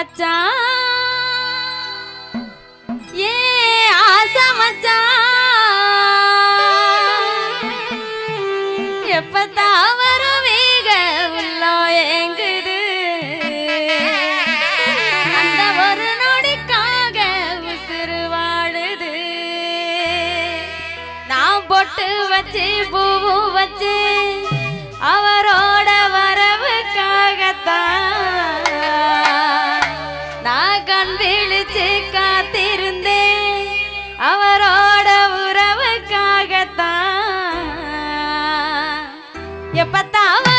மச்சான் ஏ ஆசா மச்சான் எப்ப தாவரம் வேக உள்ளோ எங்குது அந்த ஒரு நொடிக்காக உசுறு வாழுது. நான் பொட்டு வச்சு பூவும் வச்சு அவரோட வரவுக்காகத்தான் எப்பத்தான்